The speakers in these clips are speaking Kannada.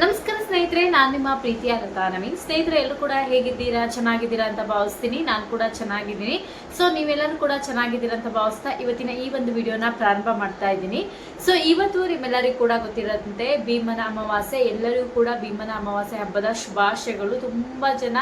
ನಮಸ್ಕಾರ. ಸ್ನೇಹಿತರೆ, ನಾನು ನಿಮ್ಮ ಪ್ರೀತಿಯ ಲತಾ ಸ್ನೇಹಿತರೆ, ಎಲ್ಲರೂ ಕೂಡ ಹೇಗಿದ್ದೀರಾ? ಚೆನ್ನಾಗಿದ್ದೀರಾ ಅಂತ ಭಾವಿಸ್ತೀನಿ. ನಾನು ಕೂಡ ಚೆನ್ನಾಗಿದ್ದೀನಿ. ಸೊ ನೀವೆಲ್ಲರೂ ಕೂಡ ಚೆನ್ನಾಗಿದ್ದೀರಾ ಅಂತ ಭಾವಿಸ್ತಾ ಇವತ್ತಿನ ಈ ಒಂದು ವಿಡಿಯೋನ ಪ್ರಾರಂಭ ಮಾಡ್ತಾ ಇದ್ದೀನಿ. ಸೊ ಇವತ್ತು ನಿಮ್ಮೆಲ್ಲರಿಗೂ ಕೂಡ ಗೊತ್ತಿರೋದಂತೆ ಭೀಮನ ಅಮಾವಾಸ್ಯೆ. ಎಲ್ಲರಿಗೂ ಕೂಡ ಭೀಮನ ಅಮಾವಾಸ್ಯೆ ಹಬ್ಬದ ಶುಭಾಶಯಗಳು. ತುಂಬ ಜನ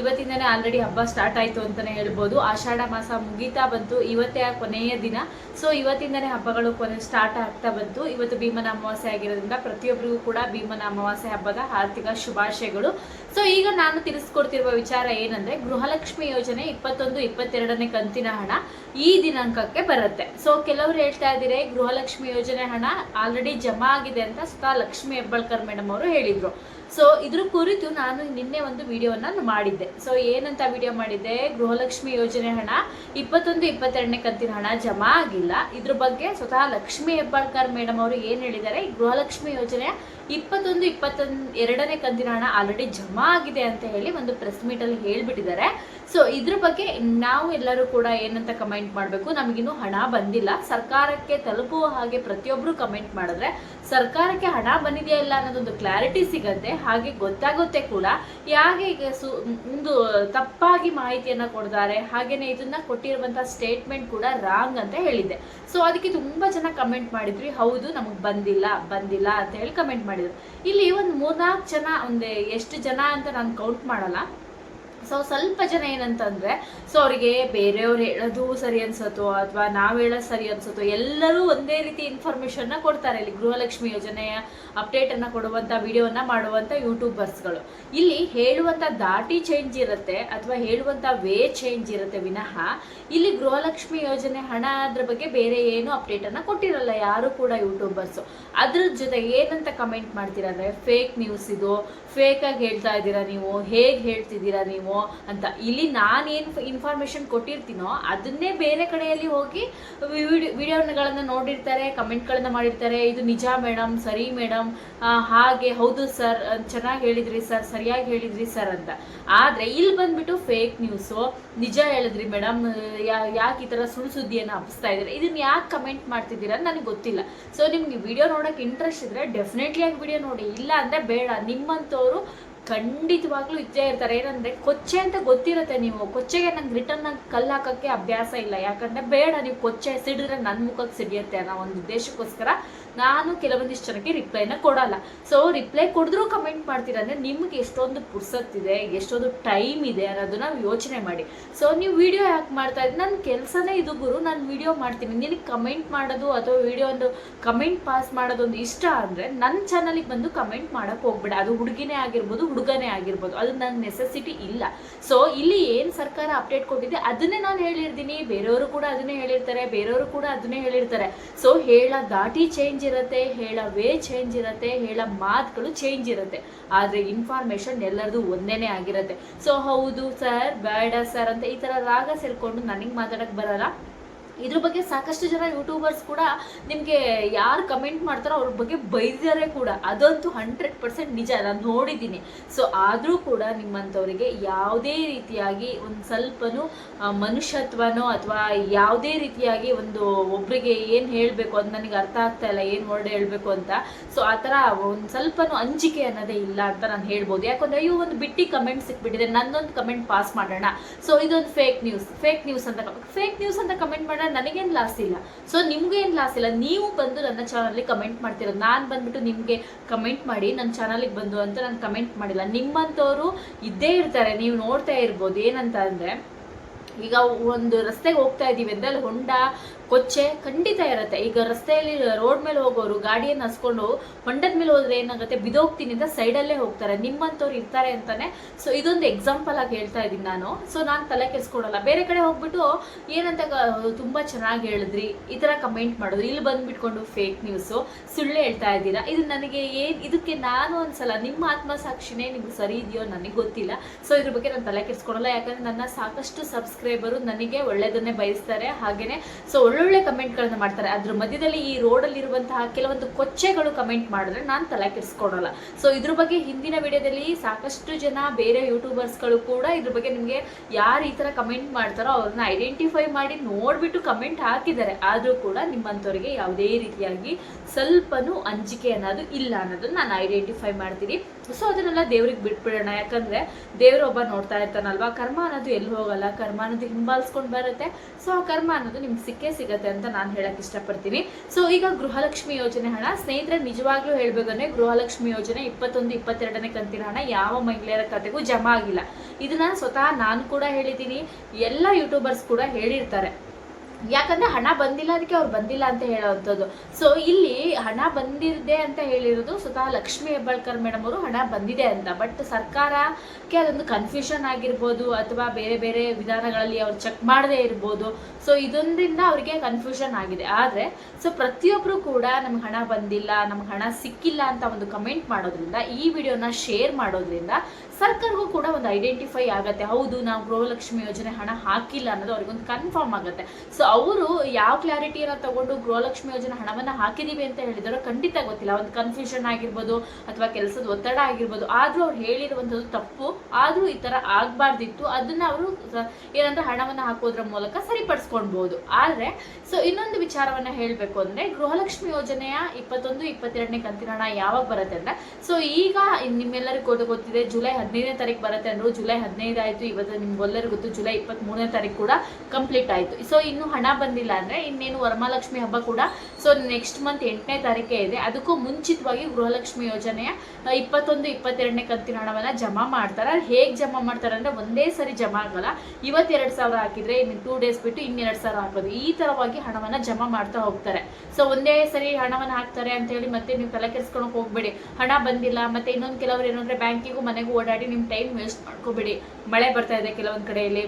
ಇವತ್ತಿಂದನೇ ಆಲ್ರೆಡಿ ಹಬ್ಬ ಸ್ಟಾರ್ಟ್ ಆಯಿತು ಅಂತಲೇ ಹೇಳ್ಬೋದು. ಆಷಾಢ ಮಾಸ ಮುಗೀತಾ ಬಂತು. ಇವತ್ತೇ ಕೊನೆಯ ದಿನ. ಸೊ ಇವತ್ತಿಂದನೇ ಹಬ್ಬಗಳು ಕೊನೆ ಸ್ಟಾರ್ಟ್ ಆಗ್ತಾ ಬಂತು. ಇವತ್ತು ಭೀಮನ ಅಮಾವಾಸ್ಯೆ ಆಗಿರೋದ್ರಿಂದ ಪ್ರತಿಯೊಬ್ಬರಿಗೂ ಕೂಡ ಭೀಮನ ಅಮಾವಾಸ್ಯೆ ಹಬ್ಬದ ಆರ್ಥಿಕ ಶುಭಾಶಯಗಳು. ಸೊ ಈಗ ನಾನು ತಿಳಿಸ್ಕೊಡ್ತಿರುವ ವಿಚಾರ ಏನಂದ್ರೆ ಗೃಹಲಕ್ಷ್ಮಿ ಯೋಜನೆ ಇಪ್ಪತ್ತೊಂದು, ಇಪ್ಪತ್ತೆರಡನೇ ಕಂತಿನ ಹಣ ಈ ದಿನಾಂಕಕ್ಕೆ ಬರುತ್ತೆ. ಸೊ ಕೆಲವರು ಹೇಳ್ತಾ ಇದ್ದೀರಿ, ಗೃಹಲಕ್ಷ್ಮಿ ಯೋಜನೆ ಹಣ ಆಲ್ರೆಡಿ ಜಮಾ ಆಗಿದೆ ಅಂತ ಸ್ವತಃ ಲಕ್ಷ್ಮಿ ಹೆಬ್ಬಾಳ್ಕರ್ ಮೇಡಮ್ ಅವರು ಹೇಳಿದ್ರು. ಸೊ ಇದ್ರ ಕುರಿತು ನಾನು ನಿನ್ನೆ ಒಂದು ವಿಡಿಯೋನ ಮಾಡಿದ್ದೆ. ಸೊ ಏನಂತ ವಿಡಿಯೋ ಮಾಡಿದ್ದೆ? ಗೃಹಲಕ್ಷ್ಮಿ ಯೋಜನೆ ಹಣ ಇಪ್ಪತ್ತೊಂದು, ಇಪ್ಪತ್ತೆರಡನೇ ಕಂತಿನ ಹಣ ಜಮಾ ಆಗಿಲ್ಲ. ಇದ್ರ ಬಗ್ಗೆ ಸ್ವತಃ ಲಕ್ಷ್ಮಿ ಹೆಬ್ಬಾಳ್ಕರ್ ಮೇಡಮ್ ಅವರು ಏನು ಹೇಳಿದ್ದಾರೆ? ಗೃಹಲಕ್ಷ್ಮಿ ಯೋಜನೆಯ ಇಪ್ಪತ್ತೊಂದು ಇಪ್ಪತ್ತೊಂದು ಎರಡನೇ ಕಂತಿನ ಹಣ ಆಲ್ರೆಡಿ ಜಮಾ ಆಗಿದೆ ಅಂತ ಹೇಳಿ ಒಂದು ಪ್ರೆಸ್ ಮೀಟಲ್ಲಿ ಹೇಳ್ಬಿಟ್ಟಿದ್ದಾರೆ. ಸೊ ಇದ್ರ ಬಗ್ಗೆ ನಾವು ಎಲ್ಲರೂ ಕೂಡ ಏನಂತ ಕಮೆಂಟ್ ಮಾಡಬೇಕು? ನಮಗಿನ್ನೂ ಹಣ ಬಂದಿಲ್ಲ. ಸರ್ಕಾರಕ್ಕೆ ತಲುಪುವ ಹಾಗೆ ಪ್ರತಿಯೊಬ್ಬರು ಕಮೆಂಟ್ ಮಾಡಿದ್ರೆ, ಸರ್ಕಾರಕ್ಕೆ ಹಣ ಬಂದಿದೆಯಾ ಇಲ್ಲ ಅನ್ನೋದೊಂದು ಕ್ಲಾರಿಟಿ ಸಿಗತ್ತೆ. ಹಾಗೆ ಗೊತ್ತಾಗುತ್ತೆ ಕೂಡ. ಯಾಕೆ ಈಗ ಸು, ಒಂದು ತಪ್ಪಾಗಿ ಮಾಹಿತಿಯನ್ನು ಕೊಡ್ತಾರೆ ಹಾಗೆಯೇ ಇದನ್ನ ಕೊಟ್ಟಿರುವಂಥ ಸ್ಟೇಟ್ಮೆಂಟ್ ಕೂಡ ರಾಂಗ್ ಅಂತ ಹೇಳಿದ್ದೆ. ಸೊ ಅದಕ್ಕೆ ತುಂಬಾ ಜನ ಕಮೆಂಟ್ ಮಾಡಿದ್ರಿ. ಹೌದು, ನಮಗೆ ಬಂದಿಲ್ಲ ಬಂದಿಲ್ಲ ಅಂತ ಹೇಳಿ ಕಮೆಂಟ್ ಮಾಡಿದ್ರು. ಇಲ್ಲಿ ಒಂದು ಮೂರ್ನಾಲ್ಕು ಜನ, ಒಂದು ಎಷ್ಟು ಜನ ಅಂತ ನಾನು ಕೌಂಟ್ ಮಾಡಲ್ಲ. ಸೊ ಸ್ವಲ್ಪ ಜನ ಏನಂತಂದ್ರೆ ಸೊ ಅವರಿಗೆ ಬೇರೆಯವ್ರು ಹೇಳೋದು ಸರಿ ಅನ್ಸತ್ತೋ, ಅಥವಾ ನಾವು ಹೇಳೋದು ಸರಿ ಅನ್ಸತ್ತೋ, ಎಲ್ಲರೂ ಒಂದೇ ರೀತಿ ಇನ್ಫಾರ್ಮೇಶನ್ನ ಕೊಡ್ತಾರೆ. ಇಲ್ಲಿ ಗೃಹಲಕ್ಷ್ಮಿ ಯೋಜನೆಯ ಅಪ್ಡೇಟ್ ಅನ್ನ ಕೊಡುವಂತ ವಿಡಿಯೋನ ಮಾಡುವಂತ ಯೂಟ್ಯೂಬರ್ಸ್ಗಳು ಇಲ್ಲಿ ಹೇಳುವಂತ ದಾಟಿ ಚೇಂಜ್ ಇರುತ್ತೆ, ಅಥವಾ ಹೇಳುವಂತ ವೇ ಚೇಂಜ್ ಇರುತ್ತೆ ವಿನಃ, ಇಲ್ಲಿ ಗೃಹಲಕ್ಷ್ಮಿ ಯೋಜನೆ ಹಣ ಅದ್ರ ಬಗ್ಗೆ ಬೇರೆ ಏನು ಅಪ್ಡೇಟ್ ಅನ್ನ ಕೊಟ್ಟಿರಲ್ಲ, ಯಾರು ಕೂಡ ಯೂಟ್ಯೂಬರ್ಸ್ ಅದ್ರ ಜೊತೆ ಏನಂತ ಕಮೆಂಟ್ ಮಾಡ್ತೀರಾ ಅಂದ್ರೆ ಫೇಕ್ ನ್ಯೂಸ್ ಇದು ಫೇಕ್ ಆಗಿ ಹೇಳ್ತಾ ಇದ್ದೀರಾ ನೀವು, ಹೇಗೆ ಹೇಳ್ತಿದ್ದೀರಾ ನೀವು ಅಂತ. ಇಲ್ಲಿ ನಾನೇನು ಇನ್ಫಾರ್ಮೇಷನ್ ಕೊಟ್ಟಿರ್ತೀನೋ ಅದನ್ನೇ ಬೇರೆ ಕಡೆಯಲ್ಲಿ ಹೋಗಿ ವಿಡಿಯೋಗಳನ್ನು ನೋಡಿರ್ತಾರೆ, ಕಮೆಂಟ್ಗಳನ್ನು ಮಾಡಿರ್ತಾರೆ. ಇದು ನಿಜ ಮೇಡಮ್ ಸರಿ ಮೇಡಮ್ ಹಾಗೆ, ಹೌದು ಸರ್ ಚೆನ್ನಾಗಿ ಹೇಳಿದ್ರಿ ಸರ್, ಸರಿಯಾಗಿ ಹೇಳಿದ್ರಿ ಸರ್ ಅಂತ. ಆದ್ರೆ ಇಲ್ಲಿ ಬಂದ್ಬಿಟ್ಟು ಫೇಕ್ ನ್ಯೂಸು ನಿಜ ಹೇಳಿದ್ರಿ ಮೇಡಮ್ ಯಾಕೆ ಈ ಥರ ಸುಳ್ಳು ಸುದ್ದಿಯನ್ನು ಹಬ್ಬಿಸ್ತಾ ಇದ್ದಾರೆ ಇದನ್ನ ಯಾಕೆ ಕಮೆಂಟ್ ಮಾಡ್ತಿದ್ದೀರಾ ನನಗೆ ಗೊತ್ತಿಲ್ಲ. ಸೊ ನಿಮ್ಗೆ ವಿಡಿಯೋ ನೋಡೋಕೆ ಇಂಟ್ರೆಸ್ಟ್ ಇದ್ರೆ ಡೆಫಿನೆಟ್ಲಿ ಆಗಿ ವಿಡಿಯೋ ನೋಡಿ. ಇಲ್ಲ ಅಂದ್ರೆ ಬೇಡ ನಿಮ್ಮಂಥವ್ರು ಖಂಡಿತವಾಗ್ಲೂ ಇದ್ದೇ ಇರ್ತಾರೆ. ಏನಂದ್ರೆ ಕೊಚ್ಚೆ ಅಂತ ಗೊತ್ತಿರುತ್ತೆ ನೀವು. ಕೊಚ್ಚೆಗೆ ನಂಗೆ ರಿಟರ್ನ್ ಕಲ್ಲು ಹಾಕಕ್ಕೆ ಅಭ್ಯಾಸ ಇಲ್ಲ. ಯಾಕಂದ್ರೆ ಬೇಡ, ನೀವು ಕೊಚ್ಚೆ ಸಿಡಿದ್ರೆ ನನ್ನ ಮುಖಕ್ಕೆ ಸಿಡಿಯುತ್ತೆ ಅನ್ನೋ ಒಂದು ಉದ್ದೇಶಕ್ಕೋಸ್ಕರ ನಾನು ಕೆಲವೊಂದಿಷ್ಟು ಜನಕ್ಕೆ ರಿಪ್ಲೈನ ಕೊಡಲ್ಲ. ಸೊ ರಿಪ್ಲೈ ಕೊಡಿದ್ರೂ ಕಮೆಂಟ್ ಮಾಡ್ತೀರ ಅಂದ್ರೆ ನಿಮ್ಗೆ ಎಷ್ಟೊಂದು ಪುರ್ಸತ್ತಿದೆ ಎಷ್ಟೊಂದು ಟೈಮ್ ಇದೆ ಅನ್ನೋದನ್ನ ಯೋಚನೆ ಮಾಡಿ. ಸೊ ನೀವು ವಿಡಿಯೋ ಯಾಕೆ ಮಾಡ್ತಾ ಇದ್ದೀನಿ ನನ್ನ ಕೆಲಸನೇ ಇದು ಗುರು. ನಾನು ವಿಡಿಯೋ ಮಾಡ್ತೀನಿ. ನಿನಗೆ ಕಮೆಂಟ್ ಮಾಡೋದು ಅಥವಾ ವಿಡಿಯೋ ಒಂದು ಕಮೆಂಟ್ ಪಾಸ್ ಮಾಡೋದೊಂದು ಇಷ್ಟ ಅಂದರೆ ನನ್ನ ಚಾನಲಿಗೆ ಬಂದು ಕಮೆಂಟ್ ಮಾಡೋಕೆ ಹೋಗ್ಬೇಡ. ಅದು ಹುಡುಗಿನೇ ಆಗಿರ್ಬೋದು ಹುಡುಗನೇ ಆಗಿರ್ಬೋದು. ಅದು ನನ್ನ ನೆಸೆಸಿಟಿ ಇಲ್ಲ. ಸೊ ಇಲ್ಲಿ ಏನು ಸರ್ಕಾರ ಅಪ್ಡೇಟ್ ಕೊಟ್ಟಿದೆ, ಅದನ್ನೇ ನಾನು ಹೇಳಿರ್ತೀನಿ. ಬೇರೆಯವರು ಕೂಡ ಅದನ್ನೇ ಹೇಳಿರ್ತಾರೆ, ಬೇರೆಯವರು ಕೂಡ ಅದನ್ನೇ ಹೇಳಿರ್ತಾರೆ. ಸೊ ಹೇಳ ದಾಟಿ ಚೇಂಜ್ ಇರುತ್ತೆ, ಹೇಳ ವೇ ಚೇಂಜ್ ಇರುತ್ತೆ, ಹೇಳ ಮಾತುಗಳು ಚೇಂಜ್ ಇರುತ್ತೆ. ಆದರೆ ಇನ್ಫಾರ್ಮೇಷನ್ ಎಲ್ಲರದು ಒಂದೇ ಆಗಿರುತ್ತೆ. ಸೊ ಹೌದು ಸರ್ ಬೇಡ ಸರ್ ಅಂತ ಈ ಥರ ರಾಗ ಸೇರಿಕೊಂಡು ನನಗೆ ಮಾತಾಡೋಕ್ಕೆ ಬರಲ್ಲ. ಇದ್ರ ಬಗ್ಗೆ ಸಾಕಷ್ಟು ಜನ ಯೂಟ್ಯೂಬರ್ಸ್ ಕೂಡ ನಿಮಗೆ ಯಾರು ಕಮೆಂಟ್ ಮಾಡ್ತಾರೋ ಅವ್ರ ಬಗ್ಗೆ ಬೈದಾರೆ ಕೂಡ. ಅದಂತೂ ಹಂಡ್ರೆಡ್ ಪರ್ಸೆಂಟ್ ನಿಜ, ನಾನು ನೋಡಿದ್ದೀನಿ. ಸೊ ಆದರೂ ಕೂಡ ನಿಮ್ಮಂಥವರಿಗೆ ಯಾವುದೇ ರೀತಿಯಾಗಿ ಒಂದು ಸ್ವಲ್ಪನೂ ಮನುಷ್ಯತ್ವನೋ ಅಥವಾ ಯಾವುದೇ ರೀತಿಯಾಗಿ ಒಂದು ಒಬ್ಬರಿಗೆ ಏನು ಹೇಳಬೇಕು ಅಂತ ನನಗೆ ಅರ್ಥ ಆಗ್ತಾ ಇಲ್ಲ, ಏನು ವರ್ಡ್ ಹೇಳಬೇಕು ಅಂತ. ಸೊ ಆ ಥರ ಒಂದು ಸ್ವಲ್ಪನೂ ಅಂಜಿಕೆ ಅನ್ನೋದೇ ಇಲ್ಲ ಅಂತ ನಾನು ಹೇಳ್ಬೋದು. ಯಾಕಂದರೆ ಅಯ್ಯೋ, ಒಂದು ಬಿಟ್ಟಿ ಕಮೆಂಟ್ ಸಿಕ್ಬಿಟ್ಟಿದೆ ನನ್ನೊಂದು ಕಮೆಂಟ್ ಪಾಸ್ ಮಾಡೋಣ. ಸೊ ಇದೊಂದು ಫೇಕ್ ನ್ಯೂಸ್ ಫೇಕ್ ನ್ಯೂಸ್ ಅಂತ ಫೇಕ್ ನ್ಯೂಸ್ ಅಂತ ಕಮೆಂಟ್ ಮಾಡೋಣ ನನಗೇನು ಲಾಸ್ ಇಲ್ಲ. ಸೊ ನಿಮ್ಗೇನು ಲಾಸ್ ಇಲ್ಲ. ನೀವು ಬಂದು ನನ್ನ ಚಾನಲ್ಗೆ ಕಮೆಂಟ್ ಮಾಡ್ತೀರ. ನಾನು ಬಂದ್ಬಿಟ್ಟು ನಿಮಗೆ ಕಮೆಂಟ್ ಮಾಡಿ ನನ್ನ ಚಾನಲಿಗೆ ಬಂದು ಅಂತ ನಾನು ಕಮೆಂಟ್ ಮಾಡಿಲ್ಲ. ನಿಮ್ಮಂಥವ್ರು ಇದ್ದೇ ಇರ್ತಾರೆ. ನೀವು ನೋಡ್ತಾ ಇರ್ಬೋದು. ಏನಂತ ಅಂದರೆ ಈಗ ಒಂದು ರಸ್ತೆಗೆ ಹೋಗ್ತಾ ಇದ್ದೀವಿ ಅಂದ್ರೆ ಅಲ್ಲಿ ಹೊಂಡ, ಕೊಚ್ಚೆ ಖಂಡಿತ ಇರುತ್ತೆ. ಈಗ ರಸ್ತೆಯಲ್ಲಿ ರೋಡ್ ಮೇಲೆ ಹೋಗೋರು ಗಾಡಿಯನ್ನು ಹಸ್ಕೊಂಡು ಹೊಂಡದ ಮೇಲೆ ಹೋದ್ರೆ ಏನಾಗುತ್ತೆ? ಬಿದೋಗ್ತೀನಿ ಅಂತ ಸೈಡಲ್ಲೇ ಹೋಗ್ತಾರೆ. ನಿಮ್ಮಂಥವ್ರು ಇರ್ತಾರೆ ಅಂತಾನೆ. ಸೊ ಇದೊಂದು ಎಕ್ಸಾಂಪಲ್ ಆಗಿ ಹೇಳ್ತಾ ಇದ್ದೀನಿ ನಾನು. ಸೊ ನಾನು ತಲೆ ಕೆಸ್ಕೊಡಲ್ಲ ಬೇರೆ ಕಡೆ ಹೋಗ್ಬಿಟ್ಟು ಏನಂತ ತುಂಬ ಚೆನ್ನಾಗಿ ಹೇಳಿದ್ರಿ. ಈ ಥರ ಕಮೆಂಟ್ ಮಾಡೋದು ಇಲ್ಲಿ ಬಂದ್ಬಿಟ್ಕೊಂಡು ಫೇಕ್ ನ್ಯೂಸು ಸುಳ್ಳು ಹೇಳ್ತಾ ಇದ್ದೀರಾ? ಇದು ನನಗೆ ಏನು, ಇದಕ್ಕೆ ನಾನು ಒಂದ್ಸಲ ನಿಮ್ಮ ಆತ್ಮಸಾಕ್ಷಿನೇ ನಿಮ್ಗೆ ಸರಿ ಇದೆಯೋ ನನಗೆ ಗೊತ್ತಿಲ್ಲ. ಸೊ ಇದ್ರ ಬಗ್ಗೆ ನಾನು ತಲೆ ಕೆಸ್ಕೊಡಲ್ಲ ಯಾಕಂದ್ರೆ ನನ್ನ ಸಾಕಷ್ಟು ಸಬ್ಸ್ಕ್ರೈಬರು ನನಗೆ ಒಳ್ಳೆಯದನ್ನೇ ಬಯಸ್ತಾರೆ ಹಾಗೆಯೇ ಸೊ ಒಳ್ಳೊಳ್ಳೆ ಕಮೆಂಟ್ಗಳನ್ನು ಮಾಡ್ತಾರೆ. ಅದ್ರ ಮಧ್ಯದಲ್ಲಿ ಈ ರೋಡಲ್ಲಿರುವಂತಹ ಕೆಲವೊಂದು ಕೊಚ್ಚೆಗಳು ಕಮೆಂಟ್ ಮಾಡಿದ್ರೆ ನಾನು ತಲೆ ಕೆಡಿಸ್ಕೊಡೋಲ್ಲ. ಸೊ ಇದ್ರ ಬಗ್ಗೆ ಹಿಂದಿನ ವಿಡಿಯೋದಲ್ಲಿ ಸಾಕಷ್ಟು ಜನ ಬೇರೆ ಯೂಟ್ಯೂಬರ್ಸ್ಗಳು ಕೂಡ ಇದ್ರ ಬಗ್ಗೆ ನಿಮಗೆ ಯಾರು ಈ ಥರ ಕಮೆಂಟ್ ಮಾಡ್ತಾರೋ ಅವ್ರನ್ನ ಐಡೆಂಟಿಫೈ ಮಾಡಿ ನೋಡ್ಬಿಟ್ಟು ಕಮೆಂಟ್ ಹಾಕಿದ್ದಾರೆ. ಆದರೂ ಕೂಡ ನಿಮ್ಮಂಥವ್ರಿಗೆ ಯಾವುದೇ ರೀತಿಯಾಗಿ ಸ್ವಲ್ಪನೂ ಅಂಜಿಕೆ ಅನ್ನೋದು ಇಲ್ಲ ಅನ್ನೋದನ್ನ ನಾನು ಐಡೆಂಟಿಫೈ ಮಾಡ್ತೀನಿ. ಸೊ ಅದನ್ನೆಲ್ಲ ದೇವ್ರಿಗೆ ಬಿಟ್ಬಿಡೋಣ. ಯಾಕಂದ್ರೆ ದೇವರು ಒಬ್ಬ ನೋಡ್ತಾ ಇರ್ತಾನಲ್ವಾ? ಕರ್ಮ ಅನ್ನೋದು ಎಲ್ಲಿ ಹೋಗಲ್ಲ. ಕರ್ಮ ಅನ್ನೋದು ಹಿಂಬಾಲಿಸ್ಕೊಂಡು ಬರುತ್ತೆ. ಸೊ ಆ ಕರ್ಮ ಅನ್ನೋದು ನಿಮ್ಗೆ ಸಿಕ್ಕೇ ಸಿಗತ್ತೆ ಅಂತ ನಾನು ಹೇಳಕ್ ಇಷ್ಟಪಡ್ತೀನಿ. ಸೊ ಈಗ ಗೃಹಲಕ್ಷ್ಮಿ ಯೋಜನೆ ಹಣ. ಸ್ನೇಹಿತರೆ, ನಿಜವಾಗ್ಲೂ ಹೇಳ್ಬೇಕಂದ್ರೆ ಗೃಹಲಕ್ಷ್ಮಿ ಯೋಜನೆ ಇಪ್ಪತ್ತೊಂದು, ಇಪ್ಪತ್ತೆರಡನೇ ಕಂತಿನ ಹಣ ಯಾವ ಮಹಿಳೆಯರ ಖಾತೆಗೂ ಜಮಾ ಆಗಿಲ್ಲ. ಇದನ್ನ ಸ್ವತಃ ನಾನು ಕೂಡ ಹೇಳಿದ್ದೀನಿ. ಎಲ್ಲ ಯೂಟ್ಯೂಬರ್ಸ್ ಕೂಡ ಹೇಳಿರ್ತಾರೆ. ಯಾಕಂದ್ರೆ ಹಣ ಬಂದಿಲ್ಲ ಅದಕ್ಕೆ ಅವ್ರು ಬಂದಿಲ್ಲ ಅಂತ ಹೇಳೋವಂಥದ್ದು. ಸೊ ಇಲ್ಲಿ ಹಣ ಬಂದಿದೆ ಅಂತ ಹೇಳಿರೋದು ಸ್ವತಃ ಲಕ್ಷ್ಮಿ ಹೆಬ್ಬಾಳ್ಕರ್ ಮೇಡಮ್ ಅವರು ಹಣ ಬಂದಿದೆ ಅಂತ. ಬಟ್ ಸರ್ಕಾರಕ್ಕೆ ಅದೊಂದು ಕನ್ಫ್ಯೂಷನ್ ಆಗಿರ್ಬೋದು ಅಥವಾ ಬೇರೆ ಬೇರೆ ವಿಧಾನಗಳಲ್ಲಿ ಅವ್ರು ಚೆಕ್ ಮಾಡದೇ ಇರ್ಬೋದು. ಸೊ ಇದೊಂದರಿಂದ ಅವರಿಗೆ ಕನ್ಫ್ಯೂಷನ್ ಆಗಿದೆ. ಆದರೆ ಸೊ ಪ್ರತಿಯೊಬ್ಬರು ಕೂಡ ನಮ್ಗೆ ಹಣ ಬಂದಿಲ್ಲ, ನಮ್ಗೆ ಹಣ ಸಿಕ್ಕಿಲ್ಲ ಅಂತ ಒಂದು ಕಮೆಂಟ್ ಮಾಡೋದ್ರಿಂದ, ಈ ವಿಡಿಯೋನ ಶೇರ್ ಮಾಡೋದ್ರಿಂದ ಸರ್ಕಾರಕ್ಕೂ ಕೂಡ ಒಂದು ಐಡೆಂಟಿಫೈ ಆಗುತ್ತೆ. ಹೌದು, ನಾವು ಗೃಹಲಕ್ಷ್ಮಿ ಯೋಜನೆ ಹಣ ಹಾಕಿಲ್ಲ ಅನ್ನೋದು ಅವ್ರಿಗೊಂದು ಕನ್ಫರ್ಮ್ ಆಗುತ್ತೆ. ಸೊ ಅವರು ಯಾವ ಕ್ಲಾರಿಟಿಯನ್ನು ತಗೊಂಡು ಗೃಹಲಕ್ಷ್ಮಿ ಯೋಜನೆ ಹಣವನ್ನು ಹಾಕಿದೀವಿ ಅಂತ ಹೇಳಿದಾರೋ ಖಂಡಿತ ಗೊತ್ತಿಲ್ಲ. ಒಂದು ಕನ್ಫ್ಯೂಷನ್ ಆಗಿರ್ಬೋದು ಅಥವಾ ಕೆಲಸದ ಒತ್ತಡ ಆಗಿರ್ಬೋದು. ಆದರೂ ಅವ್ರು ಹೇಳಿರುವಂಥದ್ದು ತಪ್ಪು. ಆದರೂ ಈ ಥರ ಆಗಬಾರ್ದಿತ್ತು. ಅದನ್ನ ಅವರು ಏನಂದ್ರೆ ಹಣವನ್ನು ಹಾಕೋದ್ರ ಮೂಲಕ ಸರಿಪಡಿಸ್ಕೊಳ್ಬೋದು ಆದ್ರೆ ಸೊ ಇನ್ನೊಂದು ವಿಚಾರವನ್ನ ಹೇಳಬೇಕು ಅಂದ್ರೆ ಗೃಹಲಕ್ಷ್ಮಿ ಯೋಜನೆಯ ಇಪ್ಪತ್ತೊಂದು, ಇಪ್ಪತ್ತೆರಡನೇ ಕಂತಿನ ಹಣ ಯಾವಾಗ ಬರುತ್ತೆ ಅಂದ್ರೆ ಸೊ ಈಗ ನಿಮ್ಮೆಲ್ಲರಿಗೂ ಗೊತ್ತು ಗೊತ್ತಿದೆ, ಜುಲೈ ಹದಿನೈದನೇ ತಾರೀಕು ಬರುತ್ತೆ ಅಂದ್ರು ಜುಲೈ ಹದಿನೈದು ಆಯ್ತು ಇವತ್ತು ನಿಮ್ಗೆಲ್ಲರಿಗೂ ಗೊತ್ತು, ಜುಲೈ ಇಪ್ಪತ್ತ್ ಮೂರನೇ ತಾರೀಕು ಕೂಡ ಕಂಪ್ಲೀಟ್ ಆಯ್ತು. ಸೊ ಇನ್ನು ಹಣ ಬಂದಿಲ್ಲ ಅಂದ್ರೆ ಇನ್ನೇನು ವರಮಹಾಲಕ್ಷ್ಮಿ ಹಬ್ಬ ಕೂಡ. ಸೊ ನೆಕ್ಸ್ಟ್ ಮಂತ್ ಎಂಟನೇ ತಾರೀಕೆ ಇದೆ. ಅದಕ್ಕೂ ಮುಂಚಿತವಾಗಿ ಗೃಹಲಕ್ಷ್ಮಿ ಯೋಜನೆಯ ಇಪ್ಪತ್ತೊಂದು, ಇಪ್ಪತ್ತೆರಡನೇ ಕಂತಿನ ಹಣವನ್ನ ಜಮಾ ಮಾಡ್ತಾರೆ. ಹೇಗೆ ಜಮಾ ಮಾಡ್ತಾರೆ ಅಂದ್ರೆ ಒಂದೇ ಸರಿ ಜಮಾ ಆಗಲ್ಲ. ಇವತ್ತು ಎರಡು ಸಾವಿರ ಹಾಕಿದ್ರೆ ಇನ್ನು ಟೂ ಡೇಸ್ ಬಿಟ್ಟು ಇನ್ನೆರಡು ಸಾವಿರ ಹಾಕೋದು ಈ ತರವಾಗಿ ಹಣವನ್ನ ಜಮಾ ಮಾಡ್ತಾ ಹೋಗ್ತಾರೆ. ಸೊ ಒಂದೇ ಸರಿ ಹಣವನ್ನ ಹಾಕ್ತಾರೆ ಅಂತ ಹೇಳಿ ಮತ್ತೆ ನೀವು ತಲೆ ಕೆರೆಸ್ಕೊಳಕ್ಕೆ ಹೋಗ್ಬೇಡಿ. ಹಣ ಬಂದಿಲ್ಲ, ಮತ್ತೆ ಇನ್ನೊಂದು ಕೆಲವರು ಏನಂದ್ರೆ ಬ್ಯಾಂಕಿಗೂ ಮನೆಗೂ ಓಡಾಡಿ ನಿಮ್ ಟೈಮ್ ವೇಸ್ಟ್ ಮಾಡ್ಕೋಬೇಡಿ. ಮಳೆ ಬರ್ತಾ ಇದೆ ಕೆಲವೊಂದು ಕಡೆಯಲ್ಲಿ.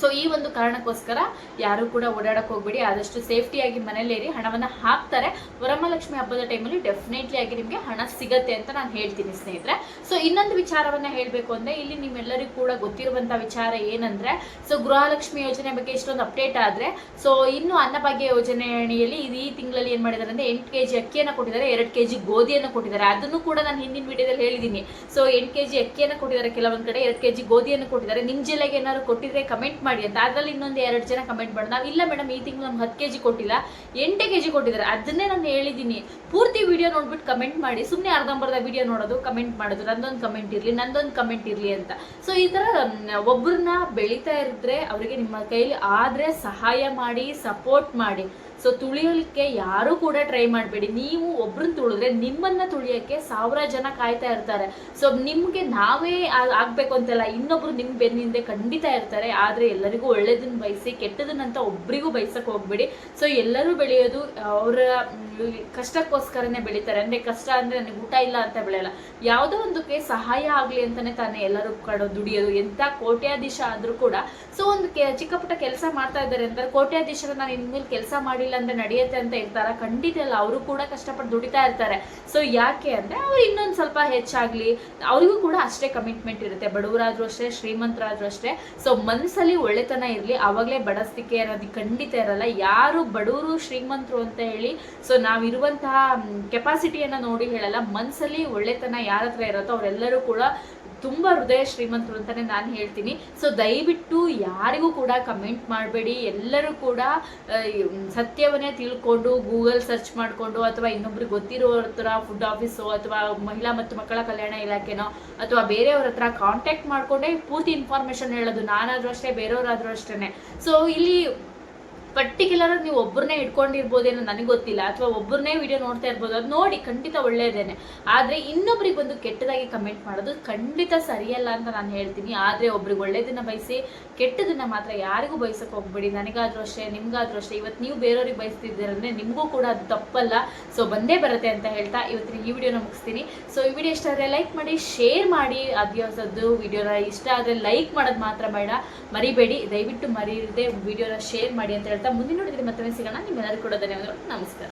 ಸೊ ಈ ಒಂದು ಕಾರಣಕ್ಕೋಸ್ಕರ ಯಾರು ಕೂಡ ಓಡಾಡಕ್ ಹೋಗ್ಬೇಡಿ. ಆದಷ್ಟು ಸೇಫ್ಟಿಯಾಗಿ ಮನೇಲೇರಿ ಹಣವನ್ನ ಹಾಕ್ತಾರೆ. ವರಮಹಾಲಕ್ಷ್ಮಿ ಹಬ್ಬದ ಟೈಮಲ್ಲಿ ಡೆಫಿನೆಟ್ಲಿ ಆಗಿ ನಿಮಗೆ ಹಣ ಸಿಗತ್ತೆ ಅಂತ ನಾನು ಹೇಳ್ತೀನಿ ಸ್ನೇಹಿತರೆ. ಸೊ ಇನ್ನೊಂದು ವಿಚಾರವನ್ನ ಹೇಳಬೇಕು ಅಂದ್ರೆ ಇಲ್ಲಿ ನಿಮ್ಮೆಲ್ಲರಿಗೂ ಕೂಡ ಗೊತ್ತಿರುವಂತ ವಿಚಾರ ಏನಂದ್ರೆ ಸೊ ಗೃಹಲಕ್ಷ್ಮಿ ಯೋಜನೆ ಬಗ್ಗೆ ಇಷ್ಟೊಂದು ಅಪ್ಡೇಟ್ ಆದರೆ ಸೊ ಇನ್ನು ಅನ್ನಭಾಗ್ಯ ಯೋಜನೆ ಅಡಿಯಲ್ಲಿ ಈ ತಿಂಗಳಲ್ಲಿ ಏನು ಮಾಡಿದ್ದಾರೆ ಅಂದ್ರೆ ಎಂಟು ಕೆಜಿ ಅಕ್ಕಿಯನ್ನು ಕೊಟ್ಟಿದ್ದಾರೆ, ಎರಡು ಕೆಜಿ ಗೋಧಿಯನ್ನು ಕೊಟ್ಟಿದ್ದಾರೆ. ಅದನ್ನು ಕೂಡ ನಾನು ಹಿಂದಿನ ವಿಡಿಯೋದಲ್ಲಿ ಹೇಳಿದ್ದೀನಿ ಸೊ ಎಂಟು ಕೆಜಿ ಅಕ್ಕಿಯನ್ನು ಕೊಟ್ಟಿದ್ದಾರೆ ಕೆಲವೊಂದು ಕಡೆ, ಎರಡು ಕೆಜಿ ಗೋಧಿಯನ್ನು ಕೊಟ್ಟಿದ್ದಾರೆ. ನಿಮ್ಮ ಜಿಲ್ಲೆಗೆ ಏನಾದ್ರು ಕೊಟ್ಟಿದ್ರೆ ಕಮೆಂಟ್ ಮಾಡಿ ಅಂತ. ಅದ್ರಲ್ಲಿ ಇನ್ನೊಂದು ಎರಡು ಜನ ಕಮೆಂಟ್ ಮಾಡಿ ನಾವು ಇಲ್ಲ ಮೇಡಮ್ ಈ ತಿಂಗಳು ನಮ್ಗೆ ಹತ್ತು ಕೆಜಿ ಕೊಟ್ಟಿಲ್ಲ. ಎಂಟೇ ಕೆಜಿ ಕೊಟ್ಟಿದ್ದಾರೆ. ಅದನ್ನೇ ನಾನು ಹೇಳಿದ್ದೀನಿ. ಪೂರ್ತಿ ವಿಡಿಯೋ ನೋಡ್ಬಿಟ್ಟು ಕಮೆಂಟ್ ಮಾಡಿ. ಸುಮ್ಮನೆ ಅರ್ಧಂಬರ್ಧ ವಿಡಿಯೋ ನೋಡೋದು ಕಮೆಂಟ್ ಮಾಡೋದು. ನಂದೊಂದು ಕಮೆಂಟ್ ಇರಲಿ, ನಂದೊಂದು ಕಮೆಂಟ್ ಇರಲಿ ಅಂತ. ಸೊ ಈ ಥರ ಒಬ್ಬರನ್ನ ಬೆಳೀತಾ ಇದ್ರೆ ಅವರಿಗೆ ನಿಮ್ಮ ಕೈಲಿ ಆದರೆ ಸಹಾಯ ಮಾಡಿ ಸಪೋರ್ಟ್ ಮಾಡಿ. ಸೊ ತುಳಿಯಲಿಕ್ಕೆ ಯಾರು ಕೂಡ ಟ್ರೈ ಮಾಡಬೇಡಿ. ನೀವು ಒಬ್ರನ್ನ ತುಳಿದ್ರೆ ನಿಮ್ಮನ್ನ ತುಳಿಯೋಕ್ಕೆ ಸಾವಿರ ಜನ ಕಾಯ್ತಾ ಇರ್ತಾರೆ. ಸೊ ನಿಮಗೆ ನಾವೇ ಆಗಬೇಕು ಅಂತೆಲ್ಲ. ಇನ್ನೊಬ್ರು ನಿಮ್ಮ ಬೆನ್ನಿಂದೆ ಖಂಡಿತ ಇರ್ತಾರೆ. ಆದ್ರೆ ಎಲ್ಲರಿಗೂ ಒಳ್ಳೇದನ್ನ ಬಯಸಿ ಕೆಟ್ಟದನ್ನಂತ ಒಬ್ರಿಗೂ ಬಯಸಕ್ ಹೋಗ್ಬೇಡಿ. ಸೊ ಎಲ್ಲರೂ ಬೆಳೆಯೋದು ಅವರ ಕಷ್ಟಕ್ಕೋಸ್ಕರನೇ ಬೆಳಿತಾರೆ. ಅಂದ್ರೆ ಕಷ್ಟ ಅಂದ್ರೆ ನನಗೆ ಊಟ ಇಲ್ಲ ಅಂತ ಬೆಳೆಯಲ್ಲ. ಯಾವುದೋ ಒಂದಕ್ಕೆ ಸಹಾಯ ಆಗಲಿ ಅಂತಲೇ ತಾನೇ ಎಲ್ಲರೂ ಕಡೆ ದುಡಿಯೋದು. ಎಂತ ಕೋಟ್ಯಾಧೀಶ ಆದ್ರೂ ಕೂಡ. ಸೊ ಒಂದು ಕೆ, ಚಿಕ್ಕ ಪುಟ್ಟ ಕೆಲಸ ಮಾಡ್ತಾ ಇದ್ದಾರೆ ಅಂದರೆ ಕೋಟ್ಯಾಧೀಶರ ನಾನು ಇನ್ಮೇಲೆ ಕೆಲಸ ಮಾಡಿಲ್ಲ ಅಂದ್ರೆ ನಡೆಯುತ್ತೆ ಅಂತ ಇರ್ತಾರ ಖಂಡಿತ ಇಲ್ಲ. ಅವರು ಕೂಡ ಕಷ್ಟಪಟ್ಟು ದುಡಿತಾ ಇರ್ತಾರೆ. ಸೊ ಯಾಕೆ ಅಂದ್ರೆ ಅವ್ರು ಇನ್ನೊಂದು ಸ್ವಲ್ಪ ಹೆಚ್ಚಾಗ್ಲಿ, ಅವರಿಗೂ ಕೂಡ ಅಷ್ಟೇ ಕಮಿಟ್ಮೆಂಟ್ ಇರುತ್ತೆ. ಬಡವರಾದ್ರೂ ಅಷ್ಟೇ, ಶ್ರೀಮಂತರಾದ್ರೂ ಅಷ್ಟೇ. ಸೊ ಮನಸ್ಸಲ್ಲಿ ಒಳ್ಳೆತನ ಇರಲಿ, ಅವಾಗಲೇ ಬಡಸ್ತಿಕೆ ಅನ್ನೋದು ಖಂಡಿತ ಇರಲ್ಲ. ಯಾರು ಬಡವರು, ಶ್ರೀಮಂತರು ಅಂತ ಹೇಳಿ ಸೊ ನಾವಿರುವಂತಹ ಕೆಪಾಸಿಟಿಯನ್ನು ನೋಡಿ ಹೇಳಲ್ಲ. ಮನಸ್ಸಲ್ಲಿ ಒಳ್ಳೆತನ ಯಾರತ್ರ ಇರುತ್ತೋ ಅವರೆಲ್ಲರೂ ಕೂಡ ತುಂಬಾ ಹೃದಯ ಶ್ರೀಮಂತರು ಅಂತಾನೆ ನಾನು ಹೇಳ್ತೀನಿ. ಸೊ ದಯವಿಟ್ಟು ಯಾರಿಗೂ ಕೂಡ ಕಮೆಂಟ್ ಮಾಡಬೇಡಿ. ಎಲ್ಲರೂ ಕೂಡ ಸತ್ಯವನ್ನೇ ತಿಳ್ಕೊಂಡು ಗೂಗಲ್ ಸರ್ಚ್ ಮಾಡಿಕೊಂಡು ಅಥವಾ ಇನ್ನೊಬ್ರಿಗೆ ಗೊತ್ತಿರೋ ಹತ್ರ ಫುಡ್ ಆಫೀಸು ಅಥವಾ ಮಹಿಳಾ ಮತ್ತು ಮಕ್ಕಳ ಕಲ್ಯಾಣ ಇಲಾಖೆನೋ ಅಥವಾ ಬೇರೆಯವ್ರ ಹತ್ರ ಕಾಂಟ್ಯಾಕ್ಟ್ ಮಾಡಿಕೊಂಡೇ ಪೂರ್ತಿ ಇನ್ಫಾರ್ಮೇಶನ್ ಹೇಳೋದು. ನಾನಾದರೂ ಅಷ್ಟೇ, ಬೇರೆಯವರಾದರೂ ಅಷ್ಟೇ ಸೊ ಇಲ್ಲಿ ಪರ್ಟಿಕ್ಯುಲರ್ ನೀವು ಒಬ್ಬರನ್ನೇ ಇಟ್ಕೊಂಡಿರ್ಬೋದೇನೋ ನನಗೆ ಗೊತ್ತಿಲ್ಲ, ಅಥವಾ ಒಬ್ಬರನ್ನೇ ವಿಡಿಯೋ ನೋಡ್ತಾ ಇರ್ಬೋದು, ಅದು ನೋಡಿ ಖಂಡಿತ ಒಳ್ಳೆಯದೇನೆ ಆದರೆ ಇನ್ನೊಬ್ರಿಗೆ ಬಂದು ಕೆಟ್ಟದಾಗಿ ಕಮೆಂಟ್ ಮಾಡೋದು ಖಂಡಿತ ಸರಿಯಲ್ಲ ಅಂತ ನಾನು ಹೇಳ್ತೀನಿ. ಆದರೆ ಒಬ್ರಿಗೆ ಒಳ್ಳೆಯದನ್ನು ಬಯಸಿ, ಕೆಟ್ಟದನ್ನು ಮಾತ್ರ ಯಾರಿಗೂ ಬಯಸಕ್ಕೆ ಹೋಗ್ಬೇಡಿ. ನನಗಾದ್ರೂ ಅಷ್ಟೇ, ನಿಮ್ಗಾದ್ರೂ ಅಷ್ಟೇ. ಇವತ್ತು ನೀವು ಬೇರೆಯವ್ರಿಗೆ ಬಯಸ್ತಿದ್ದೀರಂದ್ರೆ ನಿಮಗೂ ಕೂಡ ಅದು ತಪ್ಪಲ್ಲ. ಸೊ ಬಂದೇ ಬರುತ್ತೆ ಅಂತ ಹೇಳ್ತಾ ಇವತ್ತಿನ ಈ ವಿಡಿಯೋನ ಮುಗಿಸ್ತೀನಿ. ಸೊ ಈ ವಿಡಿಯೋ ಇಷ್ಟ ಆದರೆ ಲೈಕ್ ಮಾಡಿ ಶೇರ್ ಮಾಡಿ. ಅದ್ಯಾಸದ್ದು ವಿಡಿಯೋನ ಇಷ್ಟ ಆದರೆ ಲೈಕ್ ಮಾಡೋದು ಮಾತ್ರ ಬೇಡ. ಮರಿಬೇಡಿ. ದಯವಿಟ್ಟು ಮರೀದೆ ವಿಡಿಯೋನ ಶೇರ್ ಮಾಡಿ ಅಂತ ಹೇಳ್ತಾ ಮುಂದಿನ ನೋಡಿದ್ರೆ ಮತ್ತೊಮ್ಮೆ ಸಿಗೋಣ. ನಿಮ್ಮೆಲ್ಲರೂ ಕೂಡ ಧನ್ಯವಾದಗಳು. ನಮಸ್ಕಾರ.